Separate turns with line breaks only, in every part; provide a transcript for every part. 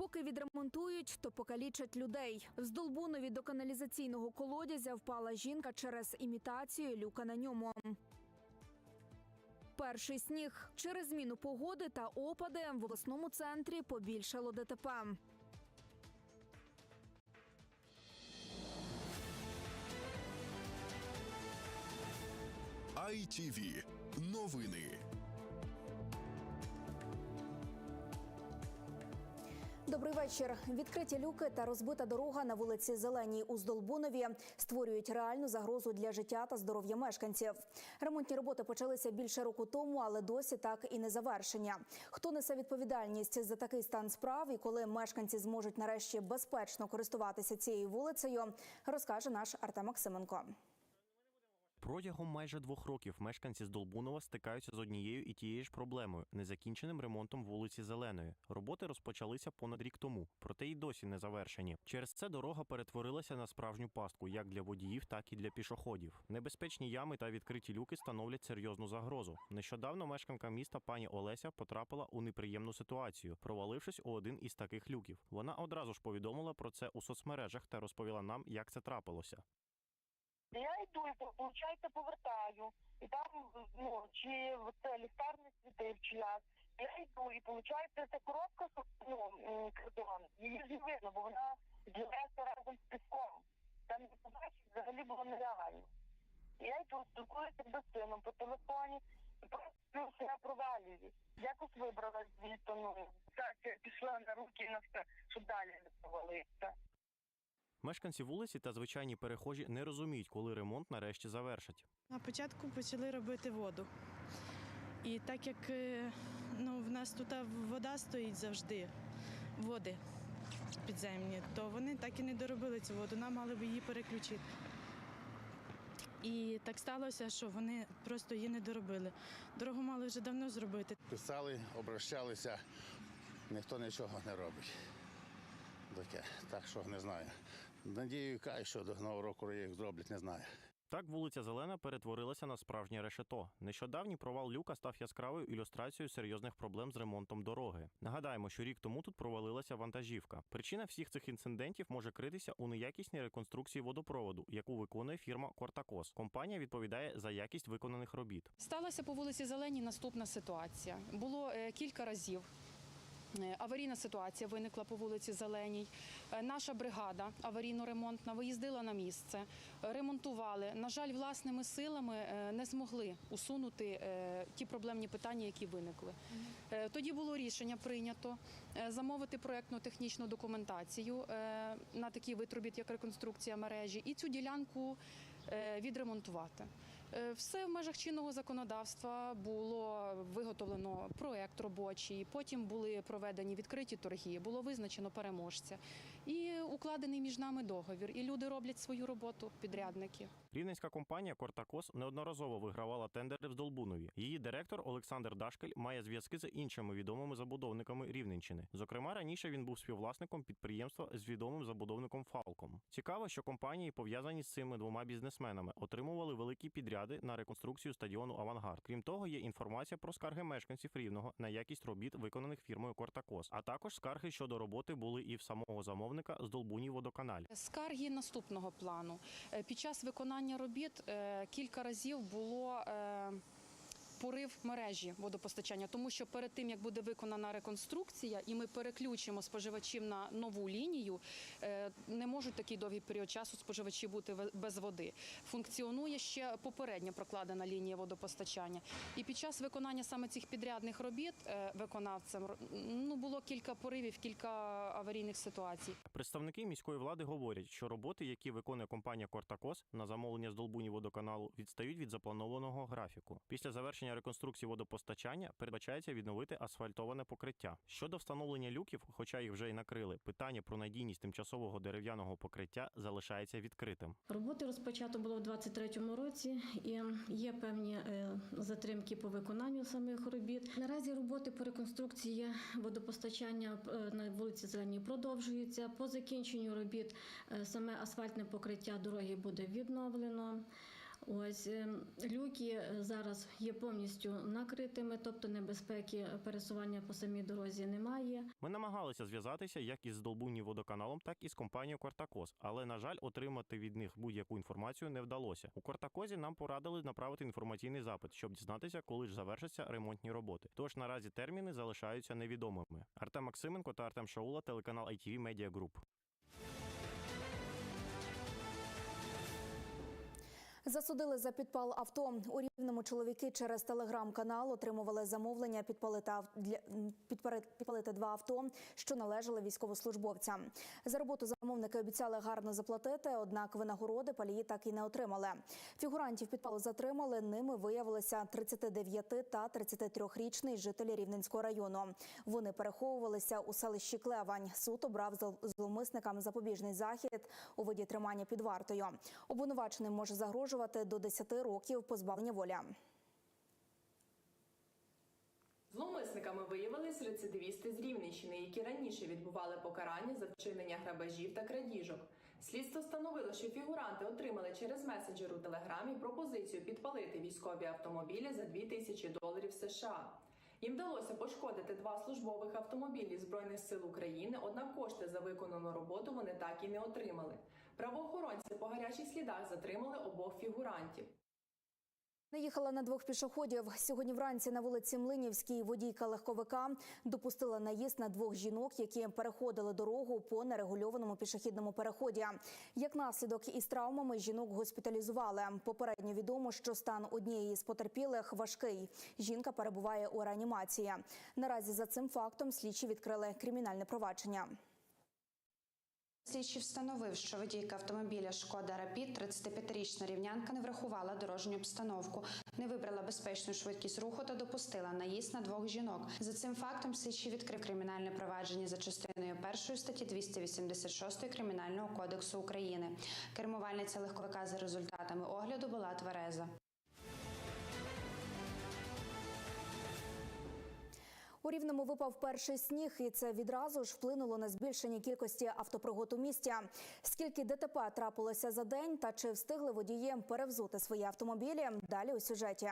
Поки відремонтують, то покалічать людей. З Долбунові до каналізаційного колодязя впала жінка через імітацію люка на ньому. Перший сніг через зміну погоди та опади в обласному центрі побільшало ДТП.
ITV. Новини.
Добрий вечір. Відкриті люки та розбита дорога на вулиці Зеленій у Здолбунові створюють реальну загрозу для життя та здоров'я мешканців. Ремонтні роботи почалися більше року тому, але досі так і не завершення. Хто несе відповідальність за такий стан справ і коли мешканці зможуть нарешті безпечно користуватися цією вулицею, розкаже наш Артем Максименко.
Протягом майже двох років мешканці з Долбунова стикаються з однією і тією ж проблемою незакінченим ремонтом вулиці Зеленої. Роботи розпочалися понад рік тому, проте й досі не завершені. Через це дорога перетворилася на справжню пастку як для водіїв, так і для пішоходів. Небезпечні ями та відкриті люки становлять серйозну загрозу. Нещодавно мешканка міста пані Олеся потрапила у неприємну ситуацію, провалившись у один із таких люків. Вона одразу ж повідомила про це у соцмережах та розповіла нам, як це трапилося.
Я йду і получається повертаю. І там ну чи це ліхтар світив, чи як. Я йду і виходить, ця коробка ну, кордон, її ж видно, бо вона з'являється разом з піском. Там взагалі було нереально. Я йду, спілкуюся з сином по телефоні, і просто я провалюю. Якось вибралась звідти, ну, так, пішла на руки і на все, щоб далі не провалитися.
Мешканці вулиці та звичайні перехожі не розуміють, коли ремонт нарешті завершать.
На початку почали робити воду. І так як е, ну, в нас тут вода стоїть завжди, води підземні, то вони так і не доробили цю воду, нам мали б її переключити. І так сталося, що вони просто її не доробили. Дорогу мали вже давно зробити.
Писали, обращалися, ніхто нічого не робить. Таке. Так що не знаю. Надію, кай, що до нового року їх зроблять, не знаю.
Так вулиця Зелена перетворилася на справжнє решето. Нещодавній провал люка став яскравою ілюстрацією серйозних проблем з ремонтом дороги. Нагадаємо, що рік тому тут провалилася вантажівка. Причина всіх цих інцидентів може критися у неякісній реконструкції водопроводу, яку виконує фірма Кортакос. Компанія відповідає за якість виконаних робіт.
Сталася по вулиці Зеленій наступна ситуація. Було е, кілька разів. Е, Аварійна ситуація виникла по вулиці Зеленій. Е, Наша бригада аварійно-ремонтна виїздила на місце, е, ремонтували. На жаль, власними силами не змогли усунути ті проблемні питання, які виникли. Тоді було рішення прийнято замовити проєктно-технічну документацію на такий вид робіт, як реконструкція мережі, і цю ділянку відремонтувати. Е, Все в межах чинного законодавства було виготовлено проект робочий. Потім були проведені відкриті торги, було визначено переможця і укладений між нами договір. І люди роблять свою роботу, підрядники.
Рівненська компанія Кортакос неодноразово вигравала тендери в Долбунові. Її директор Олександр Дашкель має зв'язки з іншими відомими забудовниками Рівненщини. Зокрема, раніше він був співвласником підприємства з відомим забудовником Фалком. Цікаво, що компанії, пов'язані з цими двома бізнесменами, отримували підряди на реконструкцію стадіону Авангард. Крім того, є інформація про скарги мешканців рівного на якість робіт, виконаних фірмою Кортакос. А також скарги щодо роботи були і в самого замовника з Долбунів водоканалі.
Скарги наступного плану. Е, Під час виконання робіт е, кілька разів було. Порив мережі водопостачання, тому що перед тим як буде виконана реконструкція, і ми переключимо споживачів на нову лінію, е, не можуть такий довгий період часу споживачі бути без води. Функціонує ще попередня прокладена лінія водопостачання. І під час виконання саме цих підрядних робіт е, виконавцем ну було кілька поривів, кілька аварійних ситуацій.
Представники міської влади говорять, що роботи, які виконує компанія Кортакос на замовлення з Долбунів водоканалу, відстають від запланованого графіку. Після завершення реконструкції водопостачання передбачається відновити асфальтоване покриття. Щодо встановлення люків, хоча їх вже й накрили, питання про надійність тимчасового дерев'яного покриття залишається відкритим.
Роботи розпочато було в 23-му році, і є певні е, затримки по виконанню самих робіт. Наразі роботи по реконструкції водопостачання е, на вулиці Зеленій продовжуються. По закінченню робіт е, саме асфальтне покриття дороги буде відновлено. Ось е, люки е, зараз є повністю накритими, тобто небезпеки пересування по самій дорозі немає.
Ми намагалися зв'язатися як із Долбунні водоканалом, так і з компанією Квартакоз, але на жаль, отримати від них будь-яку інформацію не вдалося. У Квартакозі нам порадили направити інформаційний запит, щоб дізнатися, коли ж завершаться ремонтні роботи. Тож наразі терміни залишаються невідомими. Артем Максименко та Артем Шаула, телеканал ITV Media Group.
Засудили за підпал авто. У рівному чоловіки через телеграм-канал отримували замовлення підпалити, підпалити два авто, що належали військовослужбовцям. За роботу замовники обіцяли гарно заплатити, однак винагороди палії так і не отримали. Фігурантів підпалу затримали. Ними виявилися 39 та 33-річний жителі Рівненського району. Вони переховувалися у селищі Клевань. Суд обрав зл- зловмисникам запобіжний захід у виді тримання під вартою. Обвинуваченим може загрожувати до 10 років позбавлення волі.
Зловмисниками виявились рецидивісти з Рівненщини, які раніше відбували покарання за вчинення грабежів та крадіжок. Слідство встановило, що фігуранти отримали через меседжер у телеграмі пропозицію підпалити військові автомобілі за 2 тисячі доларів США. Їм вдалося пошкодити два службових автомобілі Збройних сил України, однак кошти за виконану роботу вони так і не отримали. Правоохоронці по гарячих слідах затримали обох фігурантів.
Наїхала на двох пішоходів. Сьогодні вранці на вулиці Млинівській водійка легковика допустила наїзд на двох жінок, які переходили дорогу по нерегульованому пішохідному переході. Як наслідок із травмами жінок госпіталізували. Попередньо відомо, що стан однієї з потерпілих важкий. Жінка перебуває у реанімації. Наразі за цим фактом слідчі відкрили кримінальне провадження.
Слідчий встановив, що водійка автомобіля Шкода Рапід, 35-річна рівнянка, не врахувала дорожню обстановку, не вибрала безпечну швидкість руху та допустила наїзд на двох жінок. За цим фактом слідчий відкрив кримінальне провадження за частиною першої статті 286 Кримінального кодексу України. Кермувальниця легковика за результатами огляду була твереза.
У Рівному випав перший сніг, і це відразу ж вплинуло на збільшення кількості автопригод у місті. Скільки ДТП трапилося за день та чи встигли водії перевзути свої автомобілі? Далі у сюжеті.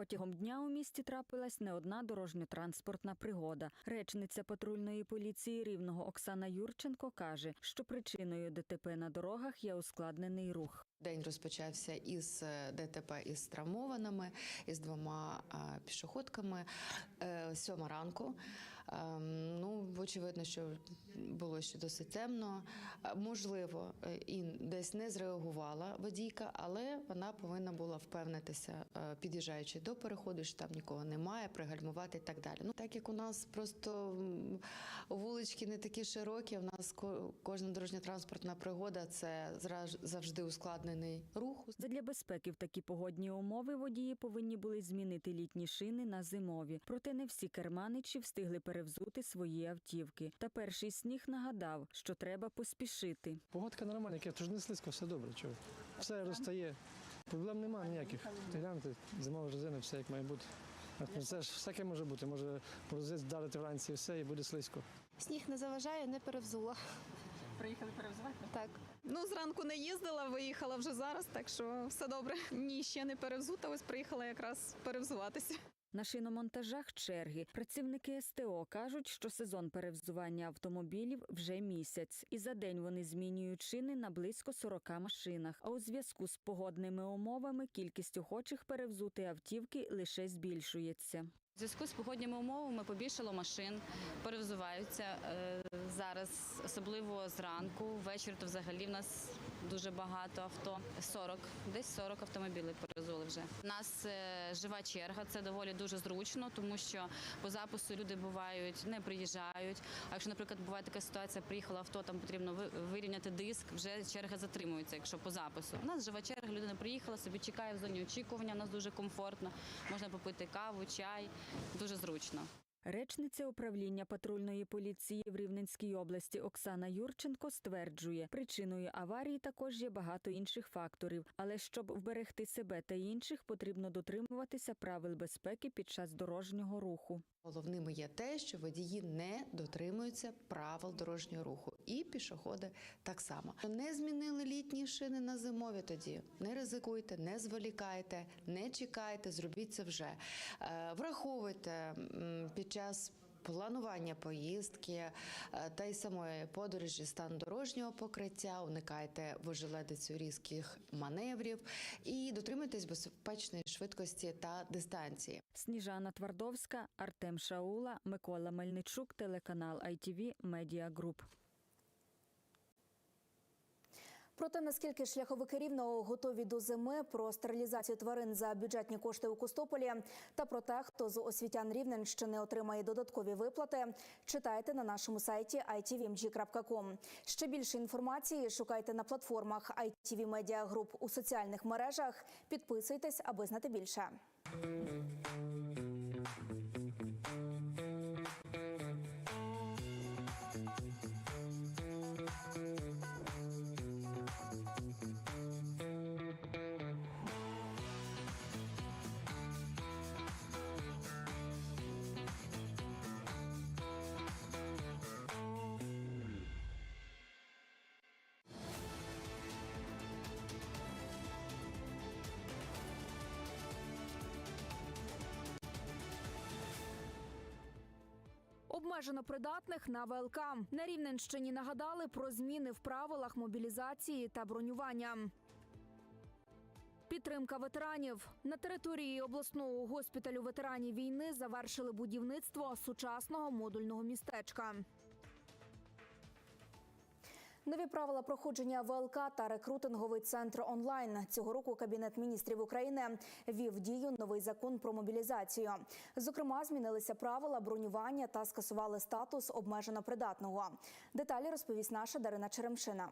Протягом дня у місті трапилась не одна дорожньо-транспортна пригода. Речниця патрульної поліції рівного Оксана Юрченко каже, що причиною ДТП на дорогах є ускладнений рух.
День розпочався із е, ДТП із травмованими, із двома пішоходками. Е, Сьома ранку. Ем, Ну, очевидно, що було ще досить темно. Е, Можливо, е, і десь не зреагувала водійка, але вона повинна була впевнитися, е, під'їжджаючи до переходу, що там нікого немає, пригальмувати і так далі. Ну, так як у нас просто вулички не такі широкі, у нас ко- кожна дорожньо-транспортна пригода це завжди ускладнений рух.
Задля безпеки в такі погодні умови водії повинні були змінити літні шини на зимові. Проте не всі керманичі встигли перевзути свої автівки. Та перший сніг нагадав, що треба поспішити.
Погодка нормальна, яке, тож не слизько, все добре. Чого? Все розтає. Проблем немає ніяких. Ти гляньте, зимова резина, все як має бути. Це ж всяке може бути. Може морозець вдарити вранці і все, і буде слизько.
Сніг не заважає, не перевзула.
Приїхали перевзувати?
Так. Ну, зранку не їздила, виїхала вже зараз, так що все добре. Ні, ще не перевзута, ось приїхала якраз перевзуватися.
На шиномонтажах черги працівники СТО кажуть, що сезон перевзування автомобілів вже місяць, і за день вони змінюють шини на близько 40 машинах. А у зв'язку з погодними умовами кількість охочих перевзути автівки лише збільшується.
У зв'язку з погодніми умовами побільшало машин, перевзуваються е, зараз, особливо зранку. Ввечері то взагалі в нас дуже багато авто. 40, десь 40 автомобілів перевзули вже. У нас е, жива черга, це доволі дуже зручно, тому що по запису люди бувають, не приїжджають. А якщо, наприклад, буває така ситуація, приїхало авто, там потрібно вирівняти диск, вже черга затримується, якщо по запису. У нас жива черга, людина приїхала, собі чекає в зоні очікування, у нас дуже комфортно. Можна попити каву, чай, дуже зручно.
Речниця управління патрульної поліції в Рівненській області Оксана Юрченко стверджує, причиною аварії також є багато інших факторів, але щоб вберегти себе та інших, потрібно дотримуватися правил безпеки під час дорожнього руху.
Головними є те, що водії не дотримуються правил дорожнього руху, і пішоходи так само. Не змінили літні шини на зимові. Тоді не ризикуйте, не зволікайте, не чекайте, зробіть це вже. Е, Враховуйте м, час. Планування поїздки е, та й самої подорожі стан дорожнього покриття, уникайте вожеледицю різких маневрів і дотримуйтесь безпечної швидкості та дистанції.
Сніжана Твардовська, Артем Шаула, Микола Мельничук, телеканал ITV Media Group.
Про те, наскільки шляховики рівного готові до зими, про стерилізацію тварин за бюджетні кошти у Костополі та про те, хто з освітян Рівненщини отримає додаткові виплати, читайте на нашому сайті itvmg.com. Ще більше інформації шукайте на платформах ITV Media Group у соціальних мережах. Підписуйтесь, аби знати більше. Обмежено придатних на ВЛК. На Рівненщині нагадали про зміни в правилах мобілізації та бронювання. Підтримка ветеранів на території обласного госпіталю ветеранів війни завершили будівництво сучасного модульного містечка. Нові правила проходження ВЛК та рекрутинговий центр онлайн цього року Кабінет міністрів України вів дію новий закон про мобілізацію. Зокрема, змінилися правила бронювання та скасували статус обмежено придатного. Деталі розповість наша Дарина Черемшина.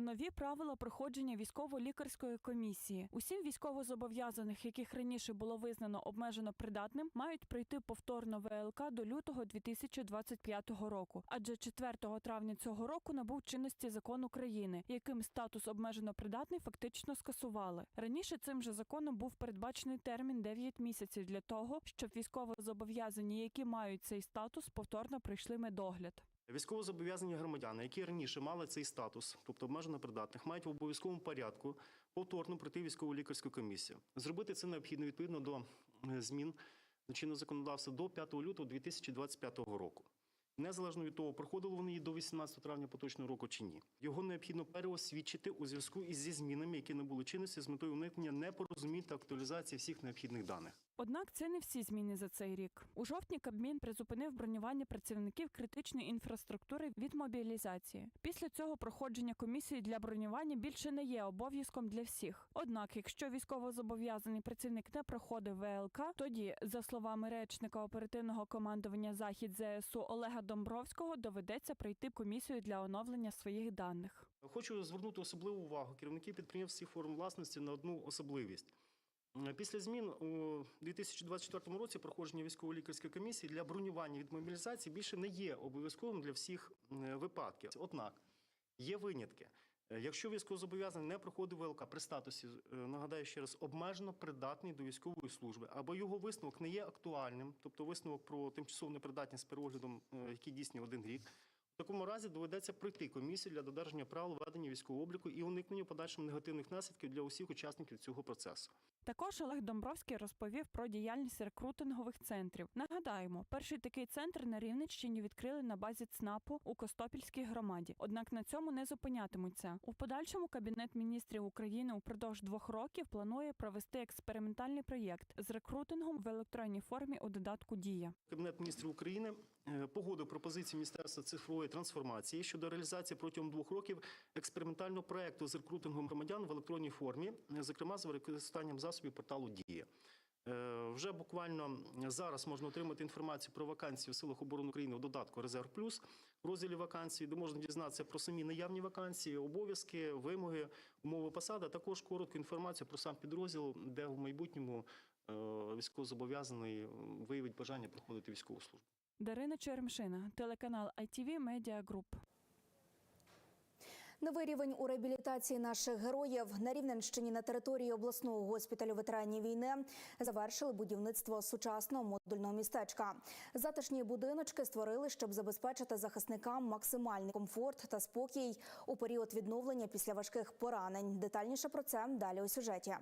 Нові правила проходження військово-лікарської комісії. Усім військовозобов'язаних, яких раніше було визнано обмежено придатним, мають пройти повторно ВЛК до лютого 2025 року. Адже 4 травня цього року набув чинності закон України, яким статус обмежено придатний фактично скасували. Раніше цим же законом був передбачений термін 9 місяців для того, щоб військовозобов'язані, які мають цей статус, повторно пройшли медогляд.
Військовозобов'язані громадяни, які раніше мали цей статус, тобто обмежено придатних, мають в обов'язковому порядку повторно пройти військову лікарську комісію. Зробити це необхідно відповідно до е, змін чинного законодавства до 5 лютого 2025 року. Незалежно від того, проходили вони її до 18 травня поточного року чи ні. Його необхідно переосвідчити у зв'язку із зі змінами, які набули чинності з метою уникнення непорозумінь та актуалізації всіх необхідних даних.
Однак це не всі зміни за цей рік. У жовтні Кабмін призупинив бронювання працівників критичної інфраструктури від мобілізації. Після цього проходження комісії для бронювання більше не є обов'язком для всіх. Однак, якщо військовозобов'язаний працівник не проходив ВЛК, тоді, за словами речника оперативного командування Захід ЗСУ Олега Домбровського, доведеться пройти комісію для оновлення своїх даних.
Хочу звернути особливу увагу керівників підприємств всіх форм власності на одну особливість. Після змін у 2024 році проходження військово-лікарської комісії для бронювання від мобілізації більше не є обов'язковим для всіх випадків. Однак є винятки. Е, Якщо військовозобов'язаний не проходив ВЛК при статусі, е, нагадаю ще раз, обмежено придатний до військової служби, або його висновок не є актуальним, тобто висновок про тимчасову непридатність з переоглядом, е, який дійсний один рік, такому разі доведеться пройти комісію для додержання правил ведення військового обліку і уникнення подальшим негативних наслідків для усіх учасників цього процесу.
Також Олег Домбровський розповів про діяльність рекрутингових центрів. Нагадаємо, перший такий центр на Рівненщині відкрили на базі ЦНАПу у Костопільській громаді. Однак на цьому не зупинятимуться. У подальшому кабінет міністрів України упродовж двох років планує провести експериментальний проєкт з рекрутингом в електронній формі у додатку Дія.
Кабінет міністрів України е, погодив пропозиції Міністерства цифрової трансформації щодо реалізації протягом двох років експериментального проекту з рекрутингом громадян в електронній формі, зокрема з використанням засобів порталу Дія. Е, Вже буквально зараз можна отримати інформацію про вакансії в силах оборони України у додатку Резерв Плюс в розділі вакансії, де можна дізнатися про самі наявні вакансії, обов'язки, вимоги, умови посади, також коротку інформацію про сам підрозділ, де в майбутньому
е, військовозобов'язаний виявить бажання проходити військову службу.
Дарина Черемшина, телеканал ITV Media Group.
Новий рівень у реабілітації наших героїв на Рівненщині на території обласного госпіталю ветеранів війни завершили будівництво сучасного модульного містечка. Затишні будиночки створили, щоб забезпечити захисникам максимальний комфорт та спокій у період відновлення після важких поранень. Детальніше про це далі у сюжеті.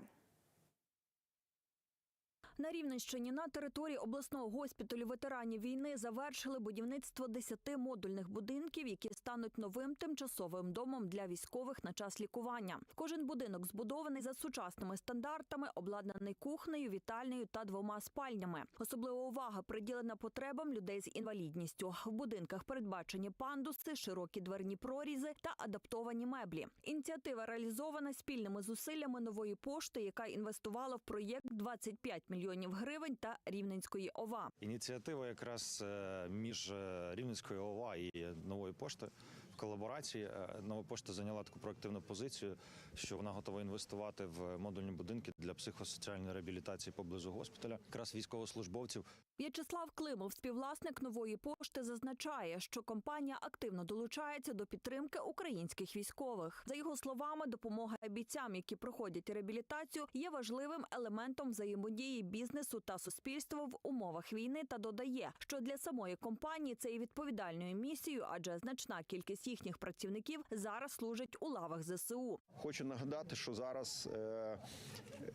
На Рівненщині на території обласного госпіталю ветеранів війни завершили будівництво 10 модульних будинків, які стануть новим тимчасовим домом для військових на час лікування. Кожен будинок збудований за сучасними стандартами, обладнаний кухнею, вітальнею та двома спальнями. Особлива увага приділена потребам людей з інвалідністю. В будинках передбачені пандуси, широкі дверні прорізи та адаптовані меблі. Ініціатива реалізована спільними зусиллями нової пошти, яка інвестувала в проєкт 25 мільйонів гривень та Рівненської ОВА.
Ініціатива якраз е, між е, Рівненською ОВА і новою поштою колаборації. Е, Нова пошта зайняла таку проактивну позицію, що вона готова інвестувати в модульні будинки для психосоціальної реабілітації поблизу госпіталя, якраз військовослужбовців.
В'ячеслав Климов, співвласник нової пошти, зазначає, що компанія активно долучається до підтримки українських військових. За його словами, допомога бійцям, які проходять реабілітацію, є важливим елементом взаємодії бізнесу та суспільства в умовах війни. Та додає, що для самої компанії це є відповідальною місією, адже значна кількість їхніх працівників зараз служить у лавах ЗСУ.
Хочу нагадати, що зараз е,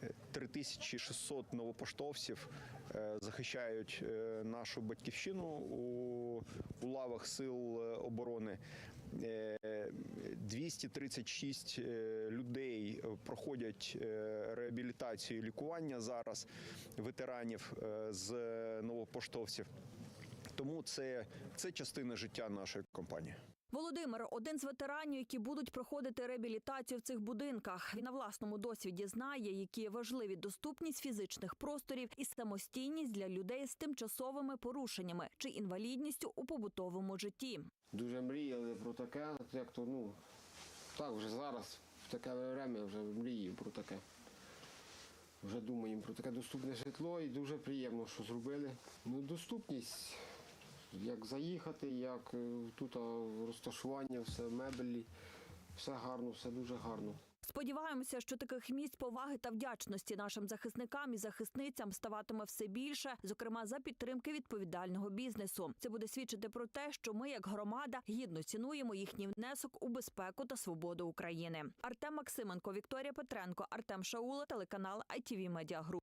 е, 3600 новопоштовців е, захищають е, нашу батьківщину у, лавах сил оборони. Е, 236 е, людей проходять реабілітацію і лікування зараз ветеранів з новопоштовців. Тому це, це частина життя нашої компанії.
Володимир один з ветеранів, які будуть проходити реабілітацію в цих будинках. Він на власному досвіді знає, які важливі доступність фізичних просторів і самостійність для людей з тимчасовими порушеннями чи інвалідністю у побутовому житті.
Дуже мріяли про таке, як то ну так вже зараз, в таке время вже мріємо про таке. Вже думаємо про таке доступне житло і дуже приємно, що зробили. Ну, доступність, як заїхати, як е, тут розташування, все меблі, все гарно, все дуже гарно.
Сподіваємося, що таких місць поваги та вдячності нашим захисникам і захисницям ставатиме все більше, зокрема за підтримки відповідального бізнесу. Це буде свідчити про те, що ми, як громада, гідно цінуємо їхній внесок у безпеку та свободу України. Артем Максименко, Вікторія Петренко, Артем Шаула, телеканал ITV Media Group.